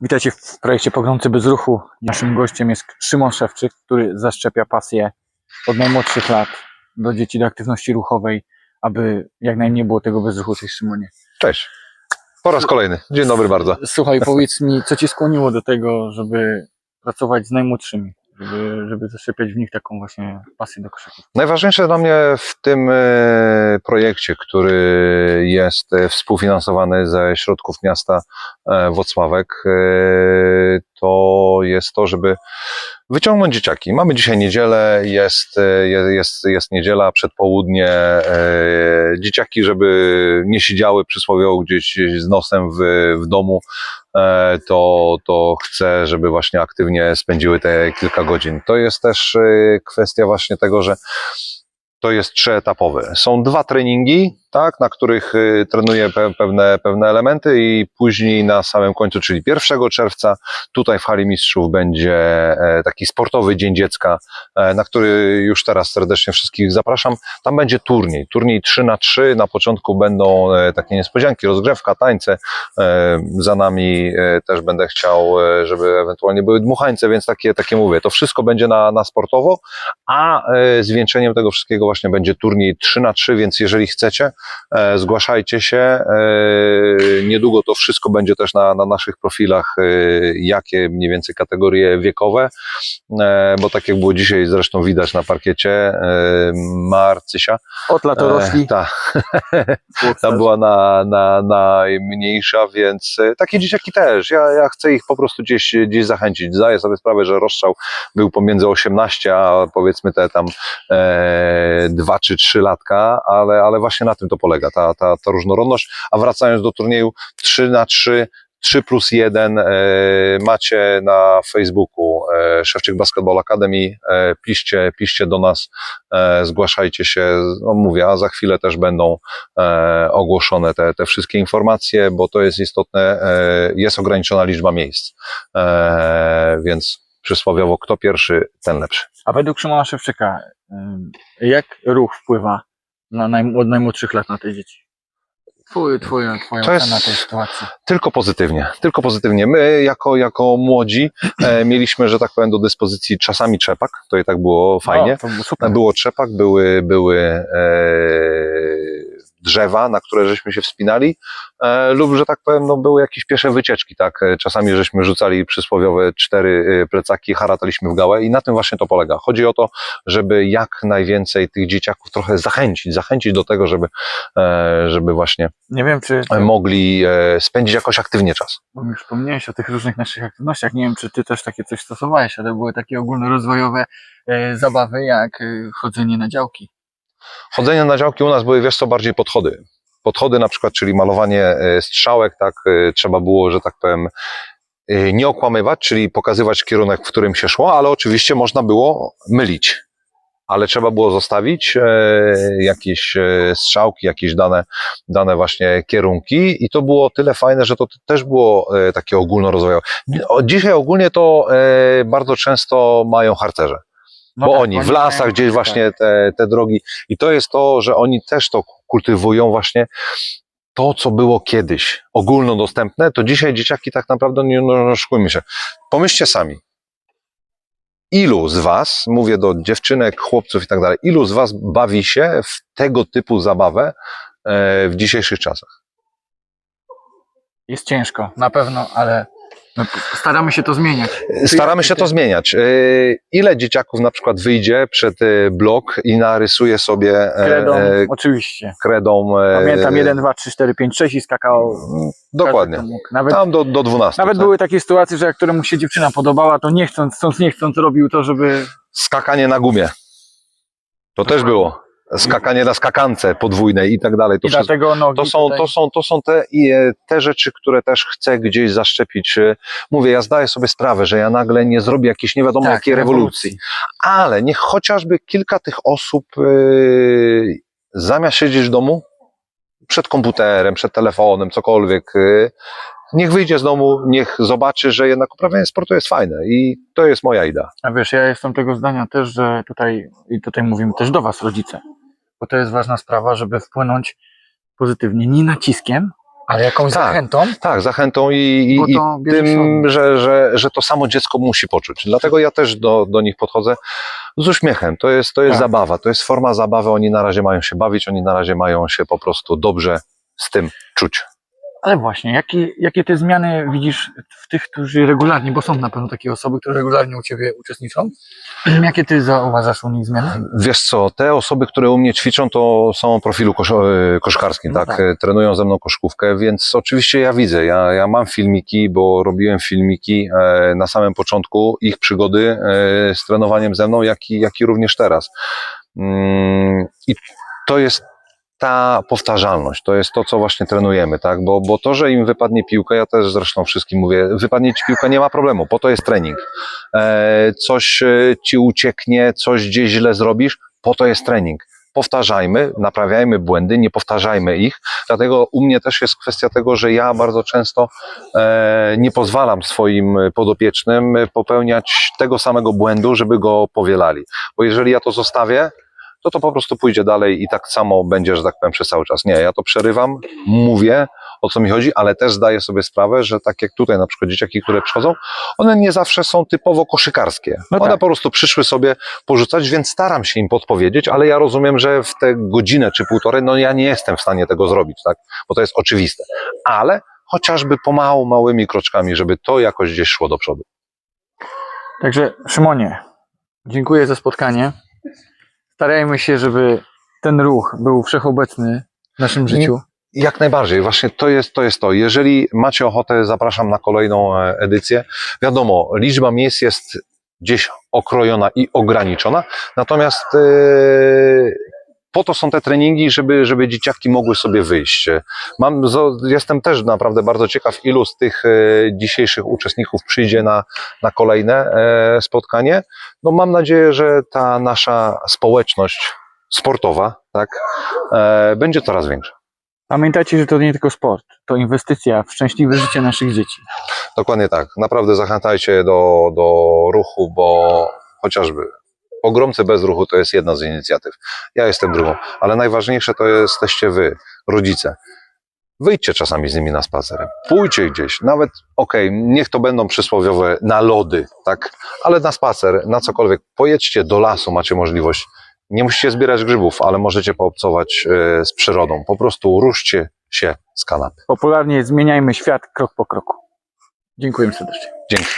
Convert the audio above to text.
Witajcie w projekcie Pogromcy bez ruchu. Naszym gościem jest Szymon Szewczyk, który zaszczepia pasję od najmłodszych lat do dzieci do aktywności ruchowej, aby jak najmniej było tego bezruchu. Cześć Szymonie. Cześć. Po raz kolejny. Dzień dobry bardzo. Słuchaj, powiedz mi, co Cię skłoniło do tego, żeby pracować z najmłodszymi, żeby, żeby zaszczepiać w nich taką właśnie pasję do koszyków? Najważniejsze dla mnie w tym e, projekcie, który jest e, współfinansowany ze środków miasta e, Wocławek, to jest to, żeby wyciągnąć dzieciaki. Mamy dzisiaj niedzielę, jest, e, je- jest, jest niedziela, przedpołudnie. e, Dzieciaki, żeby nie siedziały przysłowiowo gdzieś z nosem w, w domu, e, to, to chcę, żeby właśnie aktywnie spędziły te kilka godzin. To jest też kwestia właśnie tego, że to jest trzyetapowe. Są dwa treningi, tak, na których y, trenuję pe pewne, pewne elementy i później na samym końcu, czyli 1 czerwca, tutaj w Hali Mistrzów będzie e, taki sportowy Dzień Dziecka, e, na który już teraz serdecznie wszystkich zapraszam. Tam będzie turniej, turniej 3 na 3 na początku będą e, takie niespodzianki, rozgrzewka, tańce, za nami też będę chciał, żeby ewentualnie były dmuchańce, więc takie, takie mówię, to wszystko będzie na, na sportowo, a zwieńczeniem tego wszystkiego właśnie będzie turniej 3 na 3 więc jeżeli chcecie, e, zgłaszajcie się. E, niedługo to wszystko będzie też na, na naszych profilach, e, jakie mniej więcej kategorie wiekowe, bo tak jak było dzisiaj zresztą widać na parkiecie, Marcysia. Od latorośli. E, tak. Ta była na, na, najmniejsza, więc takie dzieciaki też. Ja, ja chcę ich po prostu gdzieś, gdzieś zachęcić. Zdaję sobie sprawę, że rozstrzał był pomiędzy 18, a powiedzmy te tam e, 2 czy 3 latka, ale, ale właśnie na tym to polega, ta, ta, ta różnorodność. A wracając do turnieju 3 na 3 3 plus 1 e, macie na Facebooku e, Szewczyk Basketball Academy. E, piszcie, piszcie do nas, e, zgłaszajcie się. No mówię, a za chwilę też będą e, ogłoszone te, te wszystkie informacje, bo to jest istotne. E, jest ograniczona liczba miejsc, e, więc przysłowiowo kto pierwszy, ten lepszy. A według Szymona Szewczyka, jak ruch wpływa na naj, od najmłodszych lat na te dzieci? Twój, twoja twoja To jest- tej sytuacji. Tylko pozytywnie, tylko pozytywnie. My jako, jako młodzi e, mieliśmy, że tak powiem, do dyspozycji czasami trzepak, to i tak było fajnie. No, to było super. Było trzepak, były, były e, drzewa, na które żeśmy się wspinali, e, lub, że tak powiem, no, były jakieś piesze wycieczki, tak? E, Czasami żeśmy rzucali przysłowiowe cztery e, plecaki, harataliśmy w gałę i na tym właśnie to polega. Chodzi o to, żeby jak najwięcej tych dzieciaków trochę zachęcić, zachęcić do tego, żeby, e, żeby właśnie Nie wiem, czy, mogli e, spędzić jakoś aktywnie czas. bo już wspomniałeś o tych różnych naszych aktywnościach, nie wiem, czy ty też takie coś stosowałeś, ale były takie ogólnorozwojowe e, zabawy, jak e, chodzenie na działki. Chodzenie na działki u nas były, wiesz co, bardziej podchody. Podchody na przykład, czyli malowanie e, strzałek, tak, e, trzeba było, że tak powiem, e, nie okłamywać, czyli pokazywać kierunek, w którym się szło, ale oczywiście można było mylić. Ale trzeba było zostawić jakieś strzałki, jakieś dane, dane właśnie kierunki i to było tyle fajne, że to też było takie ogólnorozwojowe. Dzisiaj ogólnie to bardzo często mają harcerze No bo tak, oni w lasach gdzieś tak. właśnie te, te drogi i to jest to, że oni też to kultywują właśnie to, co było kiedyś ogólnodostępne, to dzisiaj dzieciaki tak naprawdę nie no, no, szkujmy się. Pomyślcie sami. Ilu z was, mówię do dziewczynek, chłopców i tak dalej, ilu z was bawi się w tego typu zabawę e, w dzisiejszych czasach? Jest ciężko, na pewno, ale staramy się to zmieniać. Staramy się to zmieniać. E, Ile dzieciaków na przykład wyjdzie przed e, blok i narysuje sobie e, Kredą, e, oczywiście. kredą. e, Pamiętam 1, 2, 3, 4, 5, 6 i skakał. Dokładnie. kto mógł. Nawet, Tam do, do 12. nawet tak? były takie sytuacje, że jak któremuś się dziewczyna podobała, to nie chcąc, chcąc, nie chcąc robił to, żeby Skakanie na gumie. To też było. Skakanie na skakance podwójnej i tak dalej. To, i wszystko, dlatego nogi to, są, tutaj, to, są, to są te, e, te rzeczy, które też chcę gdzieś zaszczepić. E, Mówię, ja zdaję sobie sprawę, że ja nagle nie zrobię jakiejś nie wiadomo tak, jakiej rewolucji. Ale niech chociażby kilka tych osób e, zamiast siedzieć w domu, przed komputerem, przed telefonem, cokolwiek, e, niech wyjdzie z domu, niech zobaczy, że jednak uprawianie sportu jest fajne i to jest moja idea. A wiesz, ja jestem tego zdania też, że tutaj, i tutaj mówimy też do Was, rodzice, bo to jest ważna sprawa, żeby wpłynąć pozytywnie, nie naciskiem, Ale jakąś Tak. zachętą? Tak, zachętą i, i, i tym, że, że, że to samo dziecko musi poczuć. Dlatego ja też do, do nich podchodzę z uśmiechem. To jest, to jest Tak. zabawa, to jest forma zabawy. Oni na razie mają się bawić, oni na razie mają się po prostu dobrze z tym czuć. Ale właśnie, jakie, jakie te zmiany widzisz w tych, którzy regularnie, bo są na pewno takie osoby, które regularnie u Ciebie uczestniczą. Jakie Ty zauważasz u nich zmiany? Wiesz co, te osoby, które u mnie ćwiczą, to są o profilu kosz, e, koszkarskim, No tak? tak. Trenują ze mną koszkówkę, więc oczywiście ja widzę, ja, ja mam filmiki, bo robiłem filmiki e, na samym początku ich przygody e, z trenowaniem ze mną, jak i, jak i również teraz. Mm, I to jest ta powtarzalność, to jest to, co właśnie trenujemy, tak? Bo, bo to, że im wypadnie piłka, ja też zresztą wszystkim mówię, wypadnie ci piłka, nie ma problemu, po to jest trening. E, coś e, ci ucieknie, coś gdzieś źle zrobisz, po to jest trening. Powtarzajmy, naprawiajmy błędy, nie powtarzajmy ich. Dlatego u mnie też jest kwestia tego, że ja bardzo często e, nie pozwalam swoim podopiecznym popełniać tego samego błędu, żeby go powielali. Bo jeżeli ja to zostawię, to to po prostu pójdzie dalej i tak samo będzie, że tak powiem, przez cały czas. Nie, ja to przerywam, mówię o co mi chodzi, ale też zdaję sobie sprawę, że tak jak tutaj na przykład dzieciaki, które przychodzą, one nie zawsze są typowo koszykarskie. No one tak. po prostu przyszły sobie porzucać, więc staram się im podpowiedzieć, ale ja rozumiem, że w tę godzinę czy półtorej, no ja nie jestem w stanie tego zrobić, tak? Bo to jest oczywiste. Ale chociażby pomału, małymi kroczkami, żeby to jakoś gdzieś szło do przodu. Także Szymonie, dziękuję za spotkanie. Starajmy się, żeby ten ruch był wszechobecny w naszym życiu. Jak najbardziej, właśnie to jest, to jest to. Jeżeli macie ochotę, zapraszam na kolejną e, edycję. Wiadomo, liczba miejsc jest gdzieś okrojona i ograniczona, natomiast e, po to są te treningi, żeby, żeby dzieciaki mogły sobie wyjść. Mam, jestem też naprawdę bardzo ciekaw, ilu z tych e, dzisiejszych uczestników przyjdzie na, na kolejne e, spotkanie. No mam nadzieję, że ta nasza społeczność sportowa, tak, e, będzie coraz większa. Pamiętajcie, że to nie tylko sport, to inwestycja w szczęśliwe życie naszych dzieci. Dokładnie tak. Naprawdę zachęcajcie do, do ruchu, bo chociażby pogromcy bez ruchu to jest jedna z inicjatyw. Ja jestem drugą, ale najważniejsze to jesteście wy, rodzice. Wyjdźcie czasami z nimi na spacer. Pójdźcie gdzieś, nawet okej, niech to będą przysłowiowe na lody, tak, ale na spacer, na cokolwiek. Pojedźcie do lasu, macie możliwość. Nie musicie zbierać grzybów, ale możecie poobcować e, z przyrodą. Po prostu ruszcie się z kanapy. Popularnie zmieniajmy świat krok po kroku. Dziękuję serdecznie. Dzięki.